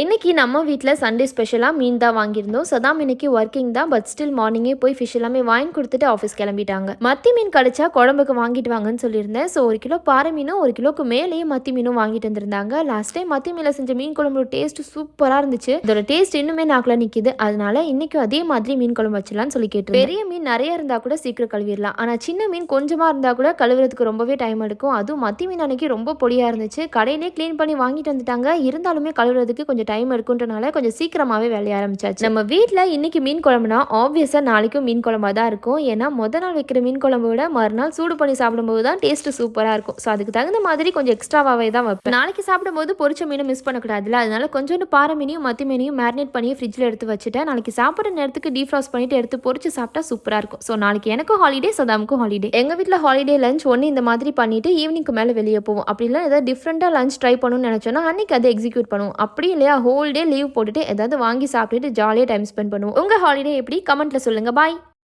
இன்றைக்கி நம்ம வீட்டில் சண்டே ஸ்பெஷலாக மீன் தான் வாங்கியிருந்தோம். சதாம் இன்னைக்கு ஒர்க்கிங் தான் பட் ஸ்டில் மார்னிங்கே போய் ஃபிஷ் எல்லாமே வாங்கி கொடுத்துட்டு ஆஃபீஸ் கிளம்பிட்டாங்க. மத்தி மீன் கிடைச்சா குழம்புக்கு வாங்கிட்டு வாங்கன்னு சொல்லியிருந்தேன். ஸோ ஒரு கிலோ பாறை மீனும் ஒரு கிலோக்கு மேலேயே மத்தி மீனும் வாங்கிட்டு வந்திருந்தாங்க. லாஸ்ட் டைம் மத்தி மீனில் செஞ்ச மீன் குழம்போட டேஸ்ட் சூப்பராக இருந்துச்சு. இதோட டேஸ்ட் இன்னுமே நாக்கில் நிற்கிது அதனால இன்னைக்கும் அதே மாதிரி மீன் குழம்பு வச்சிடலாம்னு சொல்லி கேட்டு பெரிய மீன் நிறைய இருந்தால் கூட சீக்கிரம் கழுவிடலாம். ஆனால் சின்ன மீன் கொஞ்சமாக இருந்தால் கூட கழுவுறதுக்கு ரொம்பவே டைம் எடுக்கும். அதுவும் மத்தி மீன் அன்னைக்கு ரொம்ப பொடியாக இருந்துச்சு. கடையிலே க்ளீன் பண்ணி வாங்கிட்டு வந்துட்டாங்க. இருந்தாலுமே கழுவுறதுக்கு கொஞ்சம் டைம் இருக்குன்றனால கொஞ்சம் சீக்கிரமாகவே வேலைய ஆரம்பிச்சாச்சு. நம்ம வீட்டில் இன்னைக்கு மீன் குழம்புனா ஆப்வியஸாக நாளைக்கும் மீன் குழம்பாக தான் இருக்கும். ஏன்னா முத நாள் வைக்கிற மீன் குழம்பு விட மறுநாள் சூடு பண்ணி சாப்பிடும்போது தான் டேஸ்ட்டு சூப்பராக இருக்கும். ஸோ அதுக்கு தகுந்த மாதிரி கொஞ்சம் எக்ஸ்ட்ராவாகவே தான் வைப்பேன். நாளைக்கு சாப்பிடும்போது பொரிச்ச மீனை மிஸ் பண்ணக்கூடாதுல அதனால கொஞ்சோண்டு பாறை மீனையும் மத்தி மீனையும் மேரினேட் பண்ணி ஃப்ரிட்ஜில் எடுத்து வச்சுட்டேன். நாளைக்கு சாப்பிட்ற நேரத்துக்கு டீஃப்ராஸ் பண்ணிட்டு எடுத்து பொரிச்சு சாப்பிட்டா சூப்பராக இருக்கும். ஸோ நாளைக்கு எனக்கும் ஹாலிடே சதாமுக்கும் ஹாலிடே எங்கள் வீட்டில் ஹாலிடே லஞ்ச் ஒன்று இந்த மாதிரி பண்ணிட்டு ஈவினிங்க்கு மேலே வெளியே போவோம். அப்படி இல்லை ஏதாவது டிஃப்ரெண்ட்டாக லஞ்ச் ட்ரை பண்ணணும்னு நினச்சோன்னா அன்னைக்கு அதை எக்ஸிக்யூட் பண்ணுவோம். அப்படி இல்லையா? ஹோல் டே லீவ் போட்டுட்டு ஏதாவது வாங்கி சாப்பிட்டுட்டு ஜாலியாக டைம் ஸ்பெண்ட் பண்ணுவோம். உங்கள் ஹாலிடே எப்படி? கமெண்ட்டில் சொல்லுங்கள் பாய்